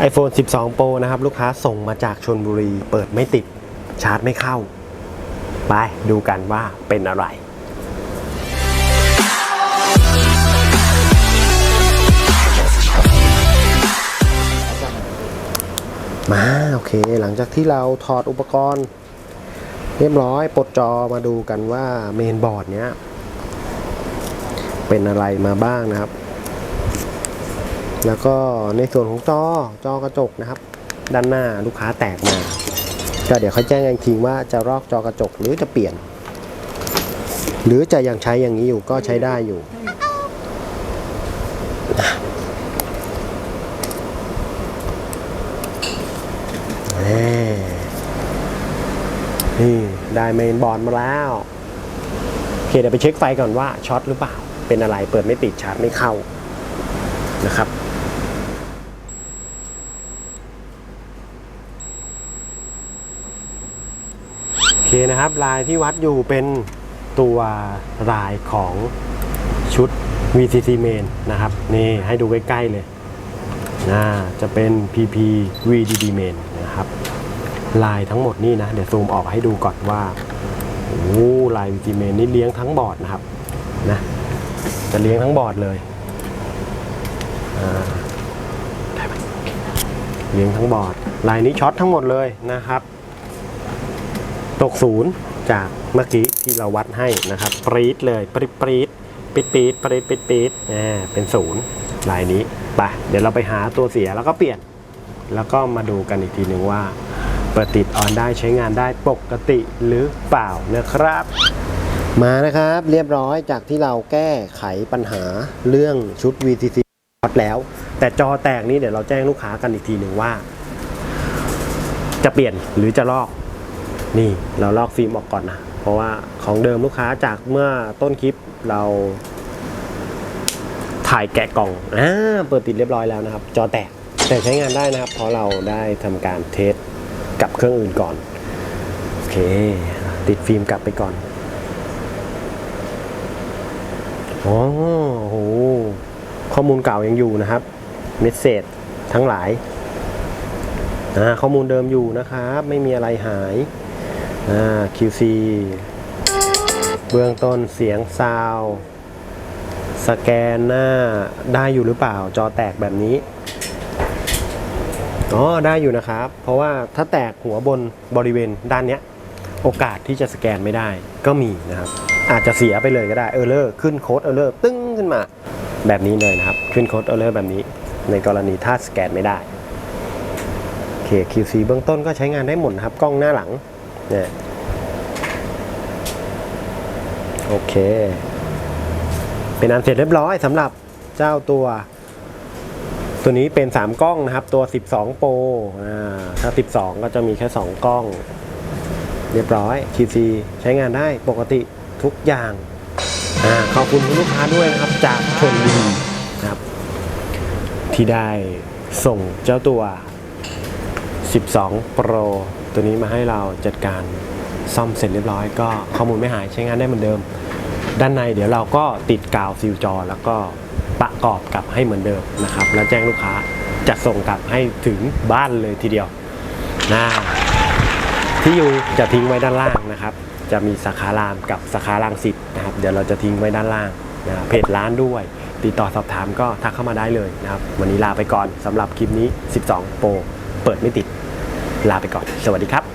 iPhone 12 Pro นะครับ ลูกค้าส่งมาจากชนบุรี เปิดไม่ติด ชาร์จไม่เข้า ไปดูกันว่าเป็นอะไรมา โอเค หลังจากที่เราถอดอุปกรณ์ เรียบร้อยปลดจอมาดูกันว่าเมนบอร์ดเนี้ย เป็นอะไรมาบ้างนะครับ แล้วก็ในส่วนของจอจอกระจกนะครับ ด้านหน้าลูกค้าแตกมา ก็เดี๋ยวเขาแจ้งกันอีกทีว่าจะรอกจอกระจกหรือจะเปลี่ยน หรือจะยังใช้อย่างนี้อยู่ก็ใช้ได้อยู่นี่นี่ได้เมนบอร์ดมาแล้วโอเคเดี๋ยวไปเช็คไฟก่อนว่าช็อตหรือเปล่า เป็นอะไรเปิดไม่ติดชาร์จไม่เข้านะครับ อเคนะครับ ลายที่วัดอยู่เป็นตัวลายของชุด VCC main นะครับ นี่ให้ดูใกล้ๆเลยน่าจะเป็น PP VDD main นะครับ ลายทั้งหมดนี่นะ เดี๋ยวซูมออกให้ดูก่อนว่าโอ้ลาย VCC main นี่เลี้ยงทั้งบอร์ดนะครับนะจะเลี้ยงทั้งบอร์ดเลยเลี้ยงทั้งบอร์ด ลายนี้ช็อตทั้งหมดเลยนะครับ ตกศูนย์จากเมื่อกี้ที่เราวัดให้นะครับปรีดเลยปรีดปรีดปิดปีดปรีดปิดปีดอ่าเป็นศูนย์ลายนี้ไปเดี๋ยวเราไปหาตัวเสียแล้วก็เปลี่ยน แล้วก็มาดูกันอีกทีหนึ่งว่าเปิดติดออนได้ใช้งานได้ปกติหรือเปล่านะครับ มานะครับเรียบร้อยจากที่เราแก้ไขปัญหาเรื่องชุด VTC ช็อตแล้ว แต่จอแตกนี้เดี๋ยวเราแจ้งลูกค้ากันอีกทีหนึ่งว่า จะเปลี่ยนหรือจะลอก นี่เราลอกฟิล์มออกก่อนนะ เพราะว่าของเดิมลูกค้าจากเมื่อต้นคลิปเรา ถ่ายแกะกล่องอ่าเปิดติดเรียบร้อยแล้วนะครับ จอแตกแต่ใช้งานได้นะครับ เพราะเราได้ทำการเทสกับเครื่องอื่นก่อน โอเค ติดฟิล์มกลับไปก่อนอ๋อโหข้อมูลเก่ายังอยู่นะครับเมสเซจทั้งหลายข้อมูลเดิมอยู่นะครับ ไม่มีอะไรหาย อ่า QC เบื้องต้นเสียงซาวสแกนหน้าได้อยู่หรือเปล่าจอแตกแบบนี้อ๋อได้อยู่นะครับ เพราะว่าถ้าแตกหัวบนบริเวณด้านเนี้ย โอกาสที่จะสแกนไม่ได้ก็มีนะครับ อาจจะเสียไปเลยก็ได้เออเลอร์ขึ้นโค้ดเออเลอร์ตึ้งขึ้นมาแบบนี้เลยนะครับ ขึ้นโค้ดเออเลอร์แบบนี้ ในกรณีถ้าสแกนไม่ได้โอเค QC เบื้องต้นก็ใช้งานได้หมดนะครับกล้องหน้าหลัง เนี่ยโอเค เป็นอันเสร็จเรียบร้อยสำหรับเจ้าตัว ตัวนี้เป็น 3 กล้องนะครับ ตัว 12 Pro อ่าถ้า 12 ก็จะมีแค่ 2 กล้อง เรียบร้อย QC ใช้งานได้ปกติทุกอย่างอาขอบคุณคุณลูกค้าด้วยนะครับ จากชนบุรีครับ ที่ได้ส่งเจ้าตัว 12 Pro ตัวนี้มาให้เราจัดการซ่อมเสร็จเรียบร้อย ก็ข้อมูลไม่หายใช้งานได้เหมือนเดิม ด้านในเดี๋ยวเราก็ติดกาวซิลจอ แล้วก็ประกอบกลับให้เหมือนเดิมนะครับ แล้วแจ้งลูกค้าจะส่งกลับให้ถึงบ้านเลยทีเดียวนะที่อยู่จะทิ้งไว้ด้านล่างนะครับ จะมีสาขารามกับสาขาลังสิตนะครับ เดี๋ยวเราจะทิ้งไว้ด้านล่างนะเพจร้านด้วย ติดต่อสอบถามก็ทักเข้ามาได้เลยนะครับ วันนี้ลาไปก่อนสำหรับคลิปนี้ 12 โปร เปิดไม่ติดลาไปก่อน สวัสดีครับ